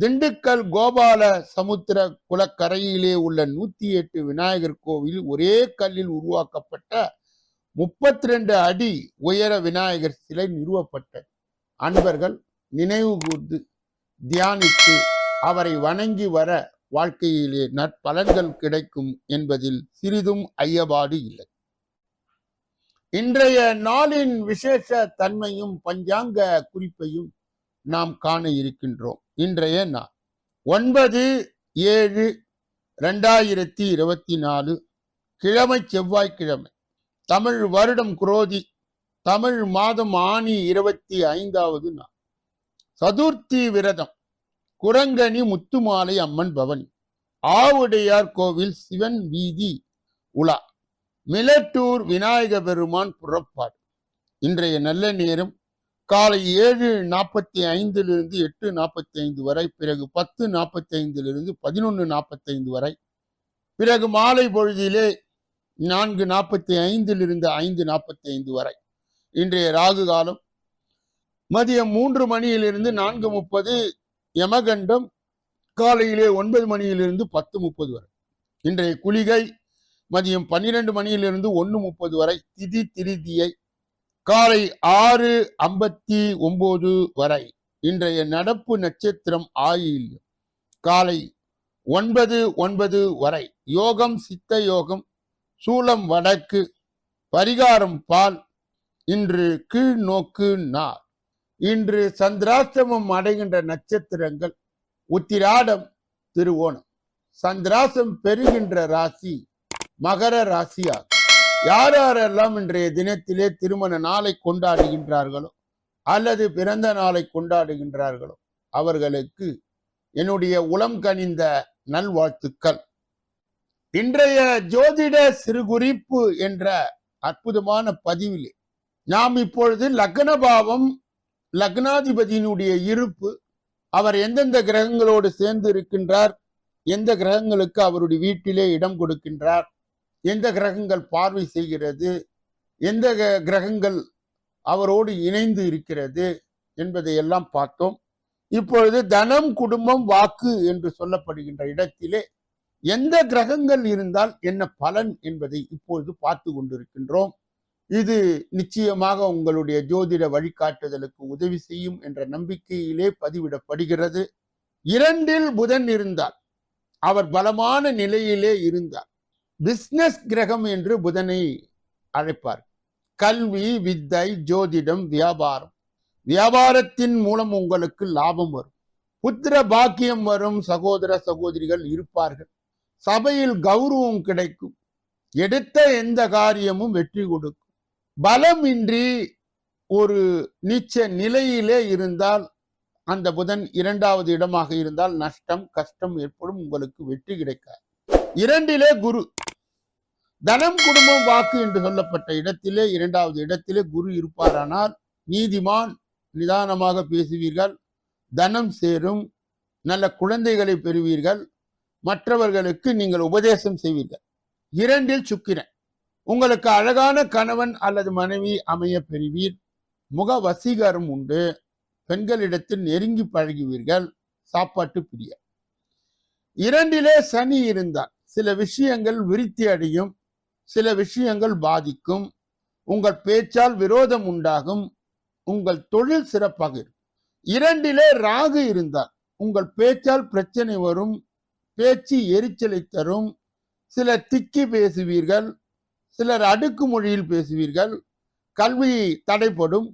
திண்டுக்கல் கோபால சமுத்திர குளக்கரையிலே உள்ள நூத்தி எட்டு விநாயகர் கோவில் ஒரே கல்லில் உருவாக்கப்பட்ட முப்பத்தி ரெண்டு அடி உயர விநாயகர் சிலை நிறுவப்பட்டது. அன்பர்கள் நினைவு கூர்ந்து தியானித்து அவரை வணங்கி வர வாழ்க்கையிலே நற்பலன்கள் கிடைக்கும் என்பதில் சிறிதும் ஐயபாடு இல்லை. இன்றைய நாளின் விசேஷ தன்மையும் பஞ்சாங்க குறிப்பையும் நாம் காண இருக்கின்றோம். இன்றைய நாள். ஒன்பது ஏழு ரெண்டாயிரத்தி இருபத்தி நாலு கிழமை செவ்வாய்க்கிழமை. தமிழ் வருடம் குரோதி தமிழ் மாதம் ஆணி இருபத்தி ஐந்தாவது நாள். சதுர்த்தி விரதம் குரங்கணி முத்துமாலை அம்மன் பவனி ஆவுடையார் கோவில் சிவன் வீதி உலா மிலட்டூர் விநாயக பெருமான் புறப்பாடு. இன்றைய நல்ல நேரம் காலை ஏழு நாற்பத்தி ஐந்திலிருந்து எட்டு நாற்பத்தி ஐந்து வரை பிறகு பத்து நாற்பத்தி ஐந்திலிருந்து பதினொன்று நாற்பத்தி ஐந்து வரை. பிறகு மாலை பொழுதிலே நான்கு நாற்பத்தி ஐந்திலிருந்து ஐந்து நாற்பத்தி ஐந்து வரை. இன்றைய ராகு காலம். மதியம் மூன்று மணியிலிருந்து நான்கு முப்பது யமகண்டம் காலையிலே ஒன்பது மணியிலிருந்து பத்து முப்பது வரை. இன்றைய குளிகை மதியம் பன்னிரண்டு மணியிலிருந்து ஒன்று முப்பது வரை. திதி திருதியை காலை ஆறு ஐம்பத்தி ஒன்பது வரை இன்றைய நடப்பு நட்சத்திரம் ஆயில் காலை ஒன்பது ஒன்பது வரை யோகம் சித்த யோகம் சூலம் வடக்கு பரிகாரம் பால் இன்று கீழ் நோக்கு நார். இன்று சந்திராசிரமம் அடைகின்ற நட்சத்திரங்கள் உத்திராடம் திருவோணம். சந்திராசம் பெறுகின்ற ராசி மகர ராசியாகும். யார் யாரெல்லாம் இன்றைய தினத்திலே திருமண நாளை கொண்டாடுகின்றார்களோ அல்லது பிறந்த நாளை கொண்டாடுகின்றார்களோ அவர்களுக்கு என்னுடைய உளம் கனிந்த நல்வாழ்த்துக்கள். இன்றைய ஜோதிட சிறுகுறிப்பு என்ற அற்புதமான பதிவிலே நாம் இப்பொழுது லக்னபாவம் லக்னாதிபதியினுடைய இருப்பு அவர் எந்தெந்த கிரகங்களோடு சேர்ந்து இருக்கின்றார் எந்த கிரகங்களுக்கு அவருடைய வீட்டிலே இடம் கொடுக்கின்றார் எந்த கிரகங்கள் பார்வை செய்கிறது? எந்த க- கிரகங்கள் அவரோடு இணைந்து இருக்கிறது? என்பதை எல்லாம் பார்த்தோம். இப்பொழுது தனம் குடும்பம் வாக்கு என்று சொல்லப்படுகின்ற இடத்திலே எந்த கிரகங்கள் இருந்தால் என்ன பலன் என்பதை இப்பொழுது பார்த்து கொண்டிருக்கின்றோம். இது நிச்சயமாக உங்களுடைய ஜோதிட வழிகாட்டுதலுக்கு உதவி செய்யும் என்ற நம்பிக்கையிலே பதிவிடப்படுகிறது. இரண்டில் புதன் இருந்தால் அவர் பலமான நிலையிலே இருந்தார். பிசினஸ் கிரகம் என்று புதனை அழைப்பார். கல்வி வித்தை ஜோதிடம் வியாபாரம். வியாபாரத்தின் மூலம் உங்களுக்கு லாபம் வரும். புத்திர பாக்கியம் வரும். சகோதர சகோதரிகள் இருப்பார்கள். சபையில் கௌரவம் கிடைக்கும். எடுத்த எந்த காரியமும் வெற்றி கொடுக்கும். பலமின்றி ஒரு நீச்ச நிலையிலே இருந்தால் அந்த புதன் இரண்டாவது இடமாக இருந்தால் நஷ்டம் கஷ்டம் ஏற்படும். உங்களுக்கு வெற்றி கிடைக்காது. இரண்டிலே குரு. தனம் குடும்பம் வாக்கு என்று சொல்லப்பட்ட இடத்திலே இரண்டாவது இடத்திலே குரு இருப்பாரானால் நீதிமான் நிதானமாக பேசுவீர்கள். தனம் சேரும் நல்ல குழந்தைகளை பெறுவீர்கள். மற்றவர்களுக்கு நீங்கள் உபதேசம் செய்வீர்கள். இரண்டில் சுக்கிரன். உங்களுக்கு அழகான கணவன் அல்லது மனைவி அமைய பெறுவீர். முக வசீகரம் உண்டு. பெண்களிடத்தில் நெருங்கி பழகுவீர்கள். சாப்பாட்டு பிரிய இரண்டிலே சனி இருந்தால் சில விஷயங்கள் விருத்தி அடையும். சில விஷயங்கள் பாதிக்கும் உங்கள் பேச்சால் விரோதம் உண்டாகும் உங்கள் தொழில் சிறப்பாக இருக்கும். இரண்டிலே ராகு இருந்தால் உங்கள் பேச்சால் பிரச்சனை வரும் பேச்சு எரிச்சலை தரும் சிலர் திக்கி பேசுவீர்கள் சிலர் அடுக்கு மொழியில் பேசுவீர்கள் கல்வி தடைப்படும்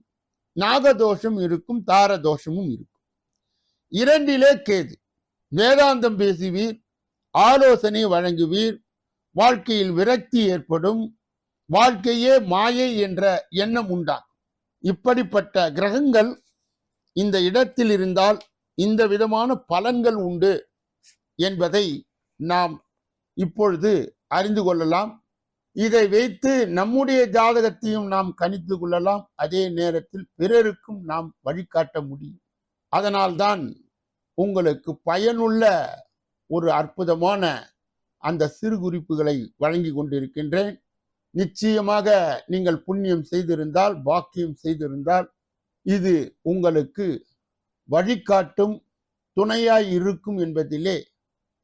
நாகதோஷம் இருக்கும் தார தோஷமும் இருக்கும். இரண்டிலே கேது வேதாந்தம் பேசுவீர் ஆலோசனை வழங்குவீர் வாழ்க்கையில் விரக்தி ஏற்படும். வாழ்க்கையே மாயை என்ற எண்ணம் உண்டாகும். இப்படிப்பட்ட கிரகங்கள் இந்த இடத்தில் இருந்தால் இந்த விதமான பலன்கள் உண்டு என்பதை நாம் இப்பொழுது அறிந்து கொள்ளலாம். இதை வைத்து நம்முடைய ஜாதகத்தையும் நாம் கணித்து கொள்ளலாம். அதே நேரத்தில் பிறருக்கும் நாம் வழிகாட்ட முடியும். அதனால்தான் உங்களுக்கு பயனுள்ள ஒரு அற்புதமான அந்த சிறு குறிப்புகளை வழங்கி கொண்டிருக்கின்றேன். நிச்சயமாக நீங்கள் புண்ணியம் செய்திருந்தால் பாக்கியம் செய்திருந்தால் இது உங்களுக்கு வழிகாட்டும் துணையாய் இருக்கும் என்பதிலே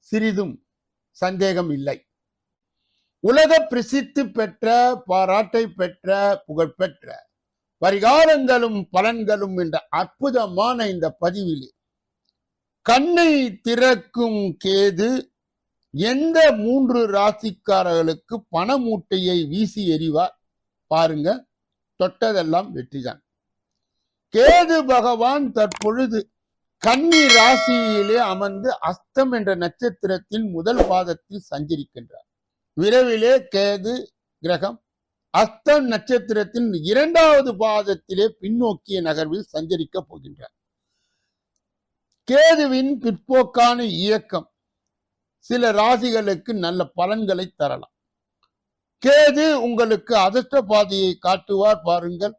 சிறிதும் சந்தேகம் இல்லை. உலக பிரசித்தி பெற்ற பாராட்டை பெற்ற புகழ்பெற்ற பரிகாரங்களும் பலன்களும் என்ற அற்புதமான இந்த பதிவிலே கண்ணை திறக்கும் கேது எந்த மூன்று ராசிக்காரர்களுக்கு பண மூட்டையை வீசி எறிவார்? பாருங்க தொட்டதெல்லாம் வெற்றிதான். கேது பகவான் தற்பொழுது கன்னி ராசியிலே அமர்ந்து அஸ்தம் என்ற நட்சத்திரத்தின் முதல் பாதத்தில் சஞ்சரிக்கின்றார். விரைவிலே கேது கிரகம் அஸ்தம் நட்சத்திரத்தின் இரண்டாவது பாதத்திலே பின்னோக்கிய நகர்வில் சஞ்சரிக்க போகின்றார். கேதுவின் பிற்போக்கான இயக்கம் சில ராசிகளுக்கு நல்ல பலன்களை தரலாம். கேது உங்களுக்கு அதிர்ஷ்ட பாதையை காட்டுவார் பாருங்கள்.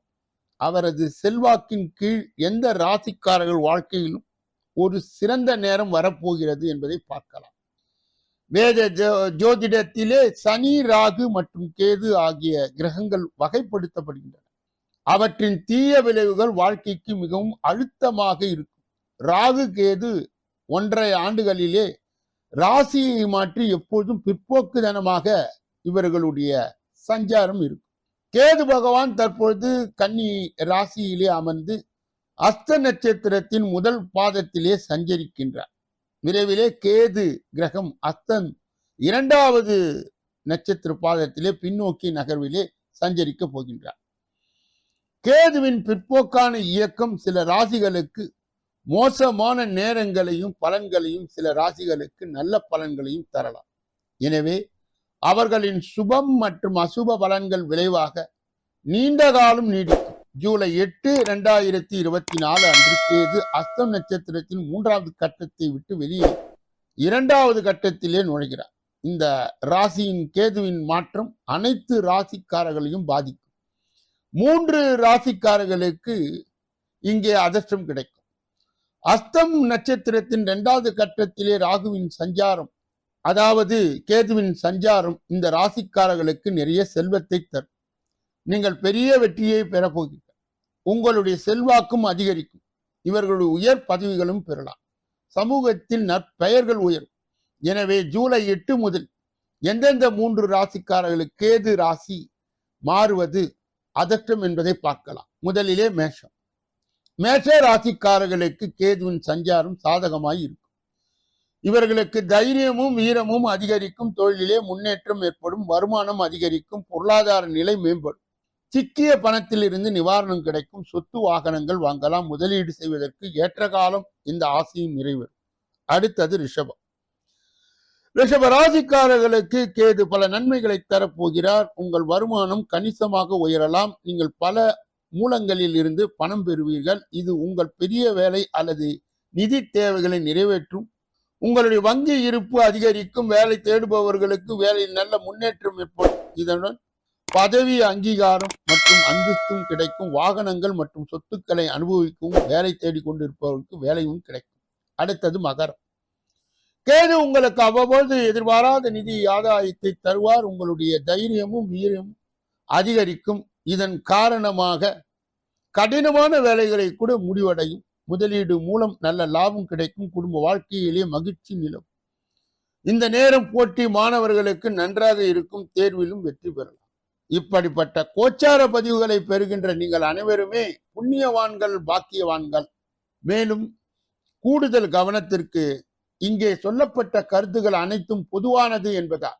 அவரது செல்வாக்கின் கீழ் எந்த ராசிக்காரர்கள் வாழ்க்கையிலும் ஒரு சிறந்த நேரம் வரப்போகிறது என்பதை பார்க்கலாம். வேத ஜோ- ஜோதிடத்திலே சனி ராகு மற்றும் கேது ஆகிய கிரகங்கள் வகைப்படுத்தப்படுகின்றன. அவற்றின் தீய விளைவுகள் வாழ்க்கைக்கு மிகவும் அழுத்தமாக இருக்கும். ராகு கேது ஒன்றரை ஆண்டுகளிலே ராசியை மாற்றி எப்போதும் பிற்போக்குதனமாக இவர்களுடைய சஞ்சாரம் இருக்கும். கேது பகவான் தற்பொழுது கன்னி ராசியிலே அமர்ந்து அஸ்த நட்சத்திரத்தின் முதல் பாதத்திலே சஞ்சரிக்கின்றார். விரைவிலே கேது கிரகம் அஸ்தன் இரண்டாவது நட்சத்திர பாதத்திலே பின்னோக்கி நகர்விலே சஞ்சரிக்க போகின்றார். கேதுவின் பிற்போக்கான இயக்கம் சில ராசிகளுக்கு மோசமான நேரங்களையும் பலன்களையும் சில ராசிகளுக்கு நல்ல பலன்களையும் தரலாம். எனவே அவர்களின் சுபம் மற்றும் அசுப பலன்கள் விளைவாக நீண்ட காலம் நீடிக்கும். ஜூலை எட்டு இரண்டாயிரத்தி இருபத்தி நாலு அன்று கேது அஸ்தம் நட்சத்திரத்தின் மூன்றாவது கட்டத்தை விட்டு வெளியே இரண்டாவது கட்டத்திலே நுழைகிறார். இந்த ராசியின் கேதுவின் மாற்றம் அனைத்து ராசிக்காரர்களையும் பாதிக்கும். மூன்று ராசிக்காரர்களுக்கு இங்கே அதிர்ஷ்டம் கிடைக்கும். அஸ்தம் நட்சத்திரத்தின் இரண்டாவது கட்டத்திலே ராகுவின் சஞ்சாரம். அதாவது கேதுவின் சஞ்சாரம் இந்த ராசிக்காரர்களுக்கு நிறைய செல்வத்தை தரும். நீங்கள் பெரிய வெற்றியை பெறப்போகிறீர்கள் உங்களுடைய செல்வாக்கும் அதிகரிக்கும். இவர்களுடைய உயர் பதவிகளும் பெறலாம். சமூகத்தில் நற்பெயர்கள் உயரும். எனவே ஜூலை எட்டு முதல் எந்தெந்த மூன்று ராசிக்காரர்களுக்கு கேது ராசி மாறுவது அதற்றம் என்பதை பார்க்கலாம். முதலிலே மேஷம். மேஷ ராசிக்காரர்களுக்கு கேதுவின் சஞ்சாரம் சாதகமாய் இருக்கும். இவர்களுக்கு தைரியமும் வீரமும் அதிகரிக்கும். தொழிலிலே முன்னேற்றம் ஏற்படும். வருமானம் அதிகரிக்கும். பொருளாதார நிலை மேம்படும். சிக்கிய பணத்திலிருந்து நிவாரணம் கிடைக்கும். சொத்து வாகனங்கள் வாங்கலாம். முதலீடு செய்வதற்கு ஏற்ற காலம் இந்த ஆசையும் நிறைவேறும். அடுத்தது ரிஷபம். ரிஷப ராசிக்காரர்களுக்கு கேது பல நன்மைகளை தரப்போகிறார். உங்கள் வருமானம் கணிசமாக உயரலாம். நீங்கள் பல மூலங்களில் இருந்து பணம் பெறுவீர்கள். இது உங்கள் பெரிய வேலை அல்லது நிதி தேவைகளை நிறைவேற்றும். உங்களுடைய வங்கி இருப்பு அதிகரிக்கும். வேலை தேடுபவர்களுக்கு வேலையில் நல்ல முன்னேற்றம் ஏற்படும். இதனுடன் பதவி அங்கீகாரம் மற்றும் அந்தஸ்தும் கிடைக்கும். வாகனங்கள் மற்றும் சொத்துக்களை அனுபவிக்கவும் வேலை தேடிக்கொண்டிருப்பவர்களுக்கு வேலையும் கிடைக்கும். அடுத்தது மகரம். கேது உங்களுக்கு அவ்வப்போது எதிர்பாராத நிதி ஆதாயத்தை தருவார். உங்களுடைய தைரியமும் வீரியமும் அதிகரிக்கும். இதன் காரணமாக கடினமான வேலைகளை கூட முடிவடையும். முதலீடு மூலம் நல்ல லாபம் கிடைக்கும். குடும்ப வாழ்க்கையிலே மகிழ்ச்சி நிலவும். இந்த நேரம் போட்டி மாணவர்களுக்கு நன்றாக இருக்கும். தேர்விலும் வெற்றி பெறலாம். இப்படிப்பட்ட கோச்சார பதிவுகளை பெறுகின்ற நீங்கள் அனைவருமே புண்ணியவான்கள் பாக்கியவான்கள். மேலும் கூடுதல் கவனத்திற்கு இங்கே சொல்லப்பட்ட கருத்துகள் அனைத்தும் பொதுவானது என்பதால்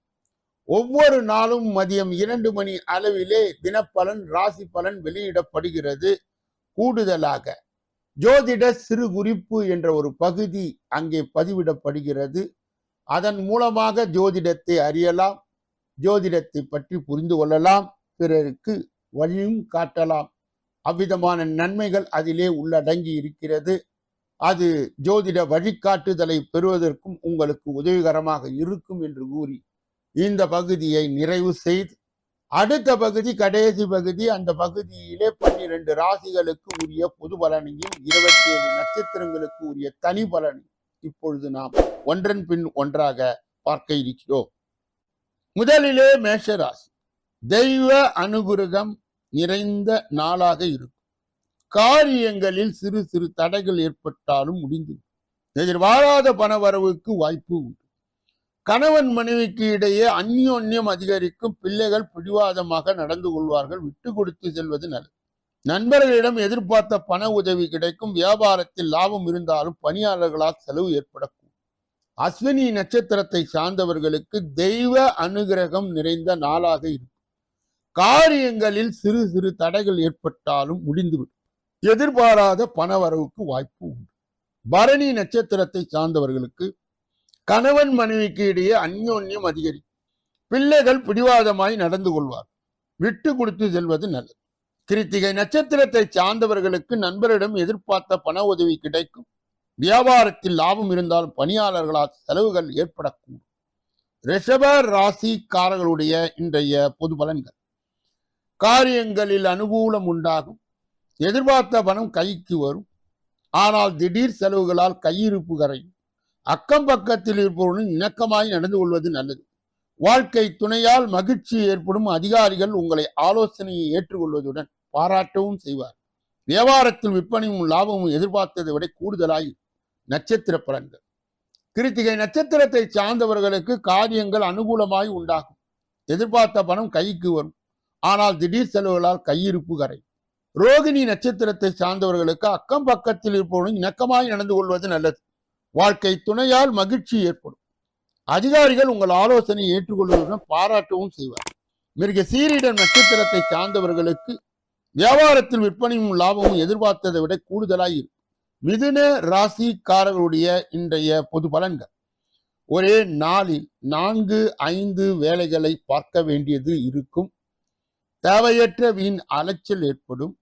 ஒவ்வொரு நாளும் மதியம் இரண்டு மணி அளவிலே தினப்பலன் ராசி பலன் வெளியிடப்படுகிறது. கூடுதலாக ஜோதிட சிறு குறிப்பு என்ற ஒரு பகுதி அங்கே பதிவிடப்படுகிறது. அதன் மூலமாக ஜோதிடத்தை அறியலாம் ஜோதிடத்தை பற்றி புரிந்து கொள்ளலாம் பிறருக்கு வழியும் காட்டலாம். அவ்விதமான நன்மைகள் அதிலே உள்ளடங்கி இருக்கிறது. அது ஜோதிட வழிகாட்டுதலை பெறுவதற்கும் உங்களுக்கு உதவிகரமாக இருக்கும் என்று கூறி இந்த பகுதியை நிறைவு செய்து அடுத்த பகுதி கடைசி பகுதி அந்த பகுதியிலே பன்னிரண்டு ராசிகளுக்கு உரிய பொது பலனையும் இருபத்தி ஏழு நட்சத்திரங்களுக்கு உரிய தனி பலனையும் இப்பொழுது நாம் ஒன்றன் பின் ஒன்றாக பார்க்க இருக்கிறோம். முதலிலே மேஷராசி. தெய்வ அனுகிரகம் நிறைந்த நாளாக இருக்கும். காரியங்களில் சிறு சிறு தடைகள் ஏற்பட்டாலும் முடிந்து எதிர்பாராத பணவரவுக்கு வாய்ப்பு உண்டு. கணவன் மனைவிக்கு இடையே அந்யோன்யம் அதிகரிக்கும் பிள்ளைகள் பிடிவாதமாக நடந்து கொள்வார்கள். விட்டு கொடுத்து செல்வது நல்லது நண்பர்களிடம் எதிர்பார்த்த பண உதவி கிடைக்கும். வியாபாரத்தில் லாபம் இருந்தாலும் பணியாளர்களால் செலவு ஏற்படக்கூடும். அஸ்வினி நட்சத்திரத்தை சார்ந்தவர்களுக்கு தெய்வ அனுகிரகம் நிறைந்த நாளாக இருக்கும். காரியங்களில் சிறு சிறு தடைகள் ஏற்பட்டாலும் முடிந்துவிடும். எதிர்பாராத பணவரவுக்கு வாய்ப்பு உண்டு. பரணி நட்சத்திரத்தை சார்ந்தவர்களுக்கு கணவன் மனைவிக்கு இடையே அந்யோன்யம் அதிகரிக்கும் பிள்ளைகள் பிடிவாதமாய் நடந்து கொள்வார். விட்டு கொடுத்து செல்வது நல்லது. கிருத்திகை நட்சத்திரத்தை சார்ந்தவர்களுக்கு நண்பரிடம் எதிர்பார்த்த பண உதவி கிடைக்கும். வியாபாரத்தில் லாபம் இருந்தால் பணியாளர்களால் செலவுகள் ஏற்படக்கூடும். ரிஷப ராசிக்காரர்களுடைய இன்றைய பொது பலன்கள். காரியங்களில் அனுகூலம் உண்டாகும். எதிர்பார்த்த பணம் கைக்கு வரும். ஆனால் திடீர் செலவுகளால் கையிருப்பு கரையும். அக்கம் பக்கத்தில் இருப்பவருடன் இணக்கமாய் நடந்து கொள்வது நல்லது. வாழ்க்கை துணையால் மகிழ்ச்சி ஏற்படும் அதிகாரிகள் உங்களை ஆலோசனையை ஏற்றுக்கொள்வதுடன் பாராட்டவும் செய்வார். வியாபாரத்தில் விற்பனையும் லாபமும் எதிர்பார்த்ததை விட கூடுதலாய் நட்சத்திர பலன்கள். கிருத்திகை நட்சத்திரத்தை சார்ந்தவர்களுக்கு காரியங்கள் அனுகூலமாய் உண்டாகும். எதிர்பார்த்த பணம் கைக்கு வரும். ஆனால் திடீர் செலவுகளால் கையிருப்பு கரை ரோகிணி நட்சத்திரத்தை சார்ந்தவர்களுக்கு அக்கம் பக்கத்தில் இருப்பவனும் இணக்கமாய் நடந்து கொள்வது நல்லது. வாழ்க்கை துணையால் மகிழ்ச்சி ஏற்படும். அதிகாரிகள் உங்கள் ஆலோசனை ஏற்றுக்கொள்வதுடன் பாராட்டவும் செய்வார். மிருக சீரிடம் நட்சத்திரத்தை சார்ந்தவர்களுக்கு வியாபாரத்தில் விற்பனையும் லாபமும் எதிர்பார்த்ததை விட கூடுதலாக இருக்கும். மிதுன ராசிக்காரர்களுடைய இன்றைய பொது பலன்கள். ஒரே நாளில் நான்கு ஐந்து வேலைகளை பார்க்க வேண்டியது இருக்கும். தேவையற்ற வீண் அலைச்சல் ஏற்படும்.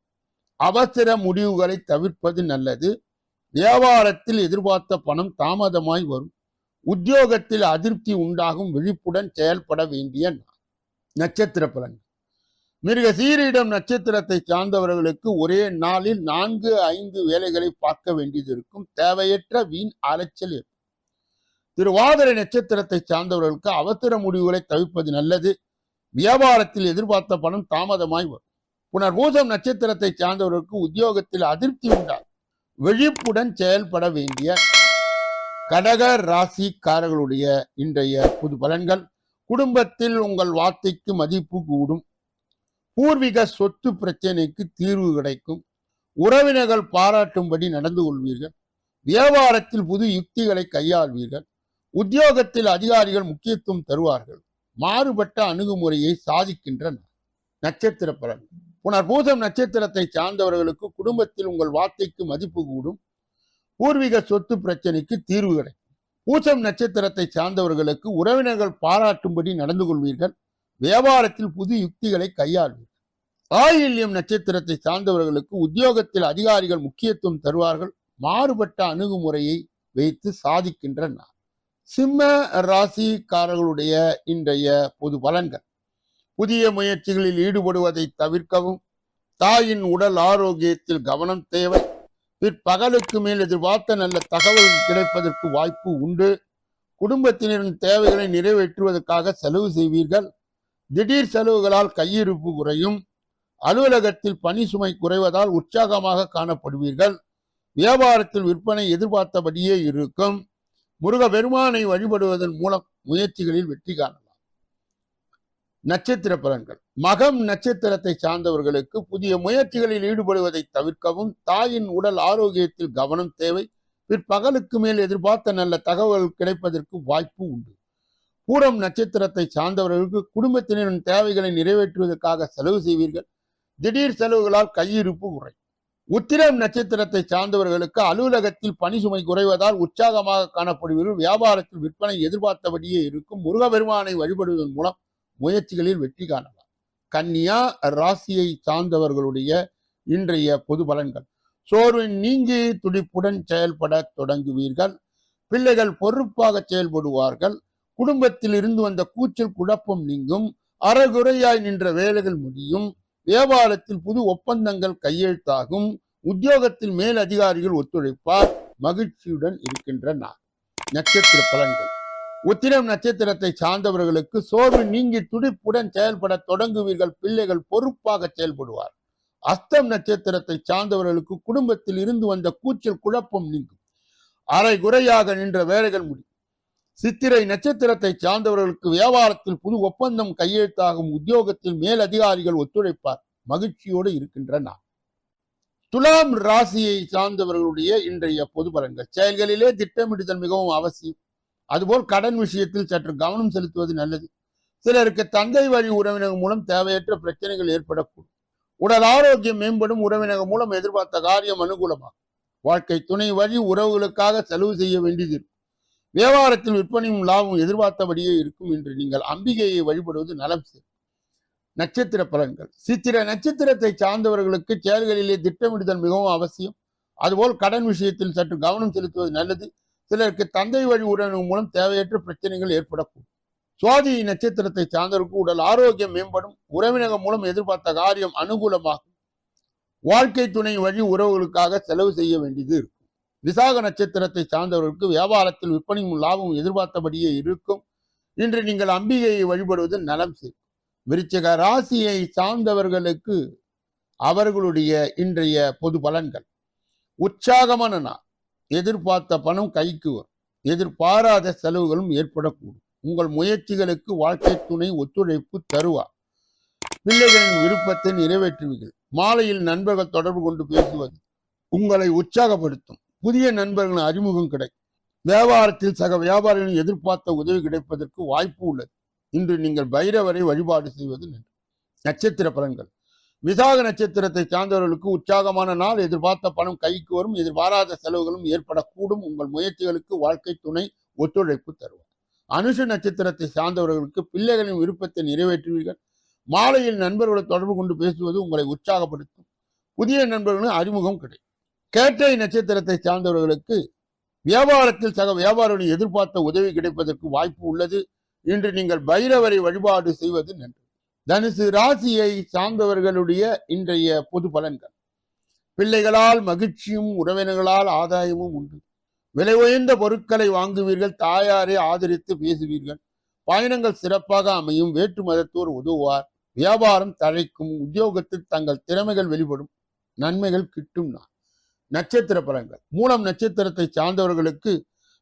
அவசர முடிவுகளை தவிர்ப்பது நல்லது. வியாபாரத்தில் எதிர்பார்த்த பணம் தாமதமாய் வரும். உத்தியோகத்தில் அதிருப்தி உண்டாகும். விழிப்புடன் செயல்பட வேண்டிய நாள். நட்சத்திர பலன் மிருக சீரிடம் நட்சத்திரத்தை சார்ந்தவர்களுக்கு ஒரே நாளில் நான்கு ஐந்து வேலைகளை பார்க்க வேண்டியது இருக்கும். தேவையற்ற வீண் அலைச்சல் ஏற்படும். திருவாதிரை நட்சத்திரத்தை சார்ந்தவர்களுக்கு அவசர முடிவுகளை தவிர்ப்பது நல்லது. வியாபாரத்தில் எதிர்பார்த்த பணம் தாமதமாய் வரும். புனர்பூசம் நட்சத்திரத்தை சார்ந்தவர்களுக்கு உத்தியோகத்தில் அதிருப்தி உண்டாகும். விழிப்புடன் செயல்பட வேண்டிய கடக ராசிக்காரர்களுடைய இன்றைய புது பலன்கள். குடும்பத்தில் உங்கள் வார்த்தைக்கு மதிப்பு கூடும். பூர்வீக சொத்து பிரச்சனைக்கு தீர்வு கிடைக்கும். உறவினர்கள் பாராட்டும்படி நடந்து கொள்வீர்கள். வியாபாரத்தில் புது யுக்திகளை கையாள்வீர்கள். உத்தியோகத்தில் அதிகாரிகள் முக்கியத்துவம் தருவார்கள். மாறுபட்ட அணுகுமுறையை சாதிக்கின்ற நட்சத்திர பலன். புனர்பூசம் நட்சத்திரத்தை சார்ந்தவர்களுக்கு குடும்பத்தில் உங்கள் வார்த்தைக்கு மதிப்பு கூடும். பூர்வீக சொத்து பிரச்சனைக்கு தீர்வு கிடைக்கும். பூசம் நட்சத்திரத்தை சார்ந்தவர்களுக்கு உறவினர்கள் பாராட்டும்படி நடந்து கொள்வீர்கள். வியாபாரத்தில் புது யுக்திகளை கையாள்வீர்கள். ஆயில்யம் நட்சத்திரத்தை சார்ந்தவர்களுக்கு உத்தியோகத்தில் அதிகாரிகள் முக்கியத்துவம் தருவார்கள். மாறுபட்ட அணுகுமுறையை வைத்து சாதிக்கின்ற நாள் சிம்ம ராசிக்காரர்களுடைய இன்றைய பொது பலன்கள். புதிய முயற்சிகளில் ஈடுபடுவதை தவிர்க்கவும். தாயின் உடல் ஆரோக்கியத்தில் கவனம் தேவை. பிற்பகலுக்கு மேல் எதிர்பார்த்த நல்ல தகவல் கிடைப்பதற்கு வாய்ப்பு உண்டு. குடும்பத்தினரின் தேவைகளை நிறைவேற்றுவதற்காக செலவு செய்வீர்கள். திடீர் செலவுகளால் கையிருப்பு குறையும். அலுவலகத்தில் பணி சுமை குறைவதால் உற்சாகமாக காணப்படுவீர்கள். வியாபாரத்தில் விற்பனை எதிர்பார்த்தபடியே இருக்கும். முருக பெருமானை வழிபடுவதன் மூலம் முயற்சிகளில் வெற்றி காணலாம். நட்சத்திர பலன்கள். மகம் நட்சத்திரத்தை சார்ந்தவர்களுக்கு புதிய முயற்சிகளில் ஈடுபடுவதை தவிர்க்கவும் தாயின் உடல் ஆரோக்கியத்தில் கவனம் தேவை. பிற்பகலுக்கு மேல் எதிர்பார்த்த நல்ல தகவல் கிடைப்பதற்கு வாய்ப்பு உண்டு. பூரம் நட்சத்திரத்தை சார்ந்தவர்களுக்கு குடும்பத்தினரின் தேவைகளை நிறைவேற்றுவதற்காக செலவு செய்வீர்கள். திடீர் செலவுகளால் கையிருப்பு குறை. உத்திரம் நட்சத்திரத்தை சார்ந்தவர்களுக்கு அலுவலகத்தில் பணி சுமை குறைவதால் உற்சாகமாக காணப்படுவீர்கள். வியாபாரத்தில் விற்பனை எதிர்பார்த்தபடியே இருக்கும் முருகபெருமானை வழிபடுவதன் மூலம் முயற்சிகளில் வெற்றி காணலாம். கன்னியா ராசியை சார்ந்தவர்களுடைய இன்றைய பொது பலன்கள். சோர்வின் நீங்கி துடிப்புடன் செயல்பட தொடங்குவீர்கள். பிள்ளைகள் பொறுப்பாக செயல்படுவார்கள். குடும்பத்தில் இருந்து வந்த கூச்சல் குழப்பம் நீங்கும். அறகுறையாய் நின்ற வேலைகள் முடியும். வியாபாரத்தில் புது ஒப்பந்தங்கள் கையெழுத்தாகும். உத்தியோகத்தில் மேல் அதிகாரிகள் ஒத்துழைப்பார். மகிழ்ச்சியுடன் இருக்கின்ற நான் நட்சத்திர பலன்கள். உத்திரம் நட்சத்திரத்தை சார்ந்தவர்களுக்கு சோர்வு நீங்கி துடிப்புடன் செயல்பட தொடங்குவீர்கள் பிள்ளைகள் பொறுப்பாக செயல்படுவார். அஸ்தம் நட்சத்திரத்தை சார்ந்தவர்களுக்கு குடும்பத்தில் இருந்து வந்த கூச்சல் குழப்பம் நீங்கும். அரை குறையாக நின்ற வேலைகள் முடியும். சித்திரை நட்சத்திரத்தை சார்ந்தவர்களுக்கு வியாபாரத்தில் புது ஒப்பந்தம் கையெழுத்தாகும் உத்தியோகத்தில் மேல் அதிகாரிகள் ஒத்துழைப்பார். மகிழ்ச்சியோடு இருக்கின்ற துலாம் ராசியை சார்ந்தவர்களுடைய இன்றைய பொது பலன்கள் செயல்களிலே திட்டமிடுதல் மிகவும் அவசியம். அதுபோல் கடன் விஷயத்தில் சற்று கவனம் செலுத்துவது நல்லது. சிலருக்கு தந்தை வழி உறவினர் மூலம் தேவையற்ற பிரச்சனைகள் ஏற்படக்கூடும். உடல் ஆரோக்கியம் மேம்படும் உறவினர் மூலம் எதிர்பார்த்த காரியம் அனுகூலமாகும். வாழ்க்கை துணை வழி உறவுகளுக்காக செலவு செய்ய வேண்டியது வியாபாரத்தில் விற்பனையும் லாபம் எதிர்பார்த்தபடியே இருக்கும் என்று நீங்கள் அம்பிகையை வழிபடுவது நலம் செய்யும். நட்சத்திர பலன்கள். சித்திர நட்சத்திரத்தை சார்ந்தவர்களுக்கு செயல்களிலே திட்டமிடுதல் மிகவும் அவசியம். அதுபோல் கடன் விஷயத்தில் சற்று கவனம் செலுத்துவது நல்லது. சிலருக்கு தந்தை வழி உறவினர் மூலம் தேவையற்ற பிரச்சனைகள் ஏற்படக்கூடும். சுவாதி நட்சத்திரத்தை சார்ந்தவருக்கு உடல் ஆரோக்கியம் மேம்படும். உறவினர்கள் மூலம் எதிர்பார்த்த காரியம் அனுகூலமாகும். வாழ்க்கை துணை வழி உறவுகளுக்காக செலவு செய்ய வேண்டியது இருக்கும். விசாக நட்சத்திரத்தை சார்ந்தவர்களுக்கு வியாபாரத்தில் விற்பனையும் லாபமும் எதிர்பார்த்தபடியே இருக்கும். இன்று நீங்கள் அம்பிகையை வழிபடுவது நலம் சேர்க்கும் விருச்சிக ராசியை சார்ந்தவர்களுக்கு அவர்களுடைய இன்றைய பொது பலன்கள். உற்சாகமான நாள். எதிர்பார்த்த பணம் கைக்கு வரும். எதிர்பாராத செலவுகளும் ஏற்படக்கூடும். உங்கள் முயற்சிகளுக்கு வாழ்க்கை துணை ஒத்துழைப்பு தருவார். பிள்ளைகளின் விருப்பத்தை நிறைவேற்றுவீர்கள். மாலையில் நண்பர்கள் தொடர்பு கொண்டு பேசுவது உங்களை உற்சாகப்படுத்தும். புதிய நண்பர்களின் அறிமுகம் கிடைக்கும். வியாபாரத்தில் சக வியாபாரிகளின் எதிர்பார்த்த உதவி கிடைப்பதற்கு வாய்ப்பு உள்ளது. இன்று நீங்கள் பைரவரை வழிபாடு செய்வது நன்று. நட்சத்திர பலன்கள். விசாக நட்சத்திரத்தை சார்ந்தவர்களுக்கு உற்சாகமான நாள் எதிர்பார்த்த பணம் கைக்கு வரும் எதிர்பாராத செலவுகளும் ஏற்படக்கூடும். உங்கள் முயற்சிகளுக்கு வாழ்க்கை துணை ஒத்துழைப்பு தருவார். அனுஷ நட்சத்திரத்தை சார்ந்தவர்களுக்கு பிள்ளைகளின் விருப்பத்தை நிறைவேற்றுவீர்கள். மாலையில் நண்பர்களை தொடர்பு கொண்டு பேசுவது உங்களை உற்சாகப்படுத்தும். புதிய நண்பர்களும் அறிமுகம் கிடைக்கும். கேட்டை நட்சத்திரத்தை சார்ந்தவர்களுக்கு வியாபாரத்தில் சக வியாபாரிகளின் எதிர்பார்த்த உதவி கிடைப்பதற்கு வாய்ப்பு உள்ளது. இன்று நீங்கள் பைரவரை வழிபாடு செய்வது நன்று. தனுசு ராசியை சார்ந்தவர்களுடைய இன்றைய பொது பலன்கள். பிள்ளைகளால் மகிழ்ச்சியும் உறவினர்களால் ஆதாயமும் உண்டு. விலை உயர்ந்த பொருட்களை வாங்குவீர்கள் தாயாரை ஆதரித்து பேசுவீர்கள். பயணங்கள் சிறப்பாக அமையும் வேற்று மதத்தோர் உதவுவார். வியாபாரம் தழைக்கும் உத்தியோகத்தில் தங்கள் திறமைகள் வெளிப்படும் நன்மைகள் கிட்டும் நான் நட்சத்திர பலன்கள். மூலம் நட்சத்திரத்தை சார்ந்தவர்களுக்கு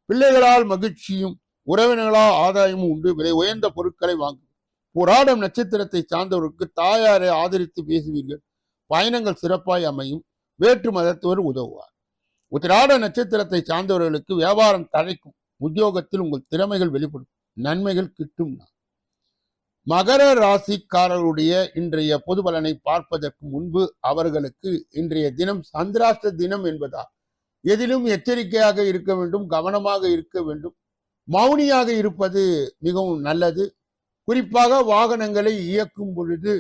பிள்ளைகளால் மகிழ்ச்சியும் உறவினர்களால் ஆதாயமும் உண்டு. விலை உயர்ந்த பொருட்களை வாங்கும். புராடம் நட்சத்திரத்தை சார்ந்தவர்களுக்கு தாயாரை ஆதரித்து பேசுவீர்கள். பயணங்கள் சிறப்பாய் அமையும். வேற்று மதத்தவர் உதவுவார். உத்திராட நட்சத்திரத்தை சார்ந்தவர்களுக்கு வியாபாரம் தழைக்கும். உத்தியோகத்தில் உங்கள் திறமைகள் வெளிப்படும். நன்மைகள் கிட்டும் மகர ராசிக்காரருடைய இன்றைய பொது பலனை பார்ப்பதற்கு முன்பு அவர்களுக்கு இன்றைய தினம் சந்திராஷ்ட தினம் என்பதால் எதிலும் எச்சரிக்கையாக இருக்க வேண்டும் கவனமாக இருக்க வேண்டும். மௌனியாக இருப்பது மிகவும் நல்லது. குறிப்பாக வாகனங்களை இயக்கும் பொழுது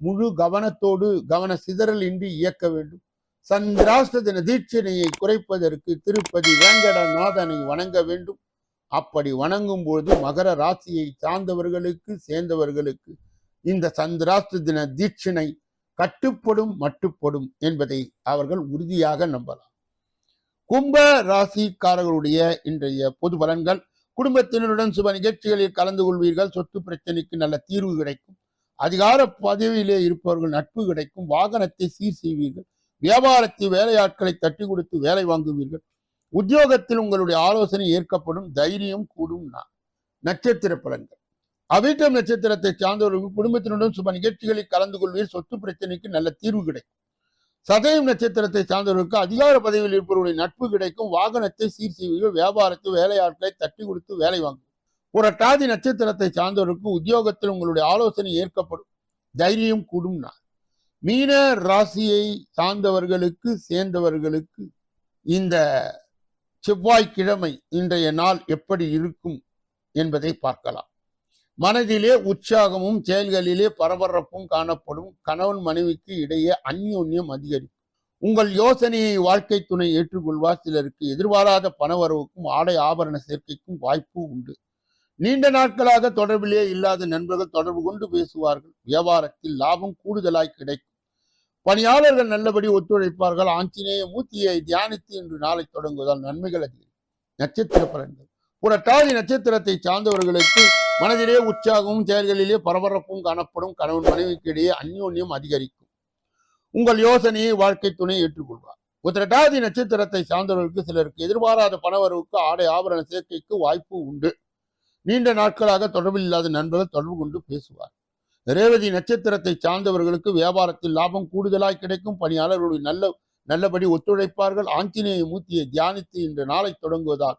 முழு கவனத்தோடு கவன சிதறல் இன்றி இயக்க வேண்டும். சந்திராஷ்ட தின தீட்சணையை குறைப்பதற்கு திருப்பதி வேங்கடநாதனை வணங்க வேண்டும். அப்படி வணங்கும் பொழுது மகர ராசியை சார்ந்தவர்களுக்கு சேர்ந்தவர்களுக்கு இந்த சந்திராஷ்ட தின தீட்சணை கட்டுப்படும் மட்டுப்படும் என்பதை அவர்கள் உறுதியாக நம்பலாம். கும்ப ராசிக்காரர்களுடைய இன்றைய பொது பலன்கள் குடும்பத்தினருடன் சுப நிகழ்ச்சிகளில் கலந்து கொள்வீர்கள். சொத்து பிரச்சனைக்கு நல்ல தீர்வு கிடைக்கும். அதிகார பதவியிலே இருப்பவர்கள் நட்பு கிடைக்கும். வாகனத்தை சீர் செய்வீர்கள். வியாபாரத்தில் வேலையாட்களை தட்டி கொடுத்து வேலை வாங்குவீர்கள். உத்தியோகத்தில் உங்களுடைய ஆலோசனை ஏற்கப்படும். தைரியம் கூடும் நான் நட்சத்திர பலன்கள். அவிட்டம் நட்சத்திரத்தை சார்ந்தவர்கள் குடும்பத்தினுடன் சுப நிகழ்ச்சிகளில் கலந்து கொள்வீர் சொத்து பிரச்சனைக்கு நல்ல தீர்வு கிடைக்கும். சதயம் நட்சத்திரத்தை சார்ந்தவர்களுக்கு அதிகார பதவியில் இருப்பவருடைய நட்பு கிடைக்கும். வாகனத்தை சீர் செய்வீர்கள். வியாபாரத்தில் வேலையாட்களை தட்டி கொடுத்து வேலை வாங்கும் புரட்டாதி நட்சத்திரத்தை சார்ந்தவருக்கு உத்தியோகத்தில் உங்களுடைய ஆலோசனை ஏற்கப்படும். தைரியம் கூடும் நாள். மீன ராசியை சார்ந்தவர்களுக்கு சேர்ந்தவர்களுக்கு இந்த செவ்வாய்க்கிழமை இன்றைய நாள் எப்படி இருக்கும் என்பதை பார்க்கலாம். மனதிலே உற்சாகமும் செயல்களிலே பரபரப்பும் காணப்படும் கணவன் மனைவிக்கு இடையே அந்யோன்யம் அதிகரிக்கும். உங்கள் யோசனையை வாழ்க்கை துணை ஏற்றுக்கொள்வார். சிலருக்கு எதிர்பாராத பணவரவுக்கும் ஆடை ஆபரண சேர்க்கைக்கும் வாய்ப்பு உண்டு. நீண்ட நாட்களாக தொடர்பிலே இல்லாத நண்பர்கள் தொடர்பு கொண்டு பேசுவார்கள். வியாபாரத்தில் லாபம் கூடுதலாய் கிடைக்கும். பணியாளர்கள் நல்லபடி ஒத்துழைப்பார்கள். ஆஞ்சநேய மூர்த்தியை தியானித்து இன்று நாளை தொடங்குவதால் நன்மைகள் அதிகரிக்கும். நட்சத்திர பலன்கள். புரட்டாதி நட்சத்திரத்தை சார்ந்தவர்களுக்கு மனதிலே உற்சாகமும் செயல்களிலே பரபரப்பும் காணப்படும் கணவன் மனைவிக்கு இடையே அந்யோன்யம் அதிகரிக்கும். உங்கள் யோசனையை வாழ்க்கை துணை ஏற்றுக்கொள்வார். உத்திரட்டாதி நட்சத்திரத்தை சார்ந்தவர்களுக்கு சிலருக்கு எதிர்பாராத பணவரவுக்கு ஆடை ஆபரண சேர்க்கைக்கு வாய்ப்பு உண்டு. நீண்ட நாட்களாக தொடர்பில் இல்லாத நண்பர்கள் தொடர்பு கொண்டு பேசுவார். ரேவதி நட்சத்திரத்தை சார்ந்தவர்களுக்கு வியாபாரத்தில் லாபம் கூடுதலாய் கிடைக்கும். பணியாளர்களுடைய நல்ல நல்லபடி ஒத்துழைப்பார்கள். ஆஞ்சநேய மூர்த்தியை தியானித்து இன்று நாளை தொடங்குவதால்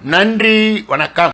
நன்றி வணக்கம்.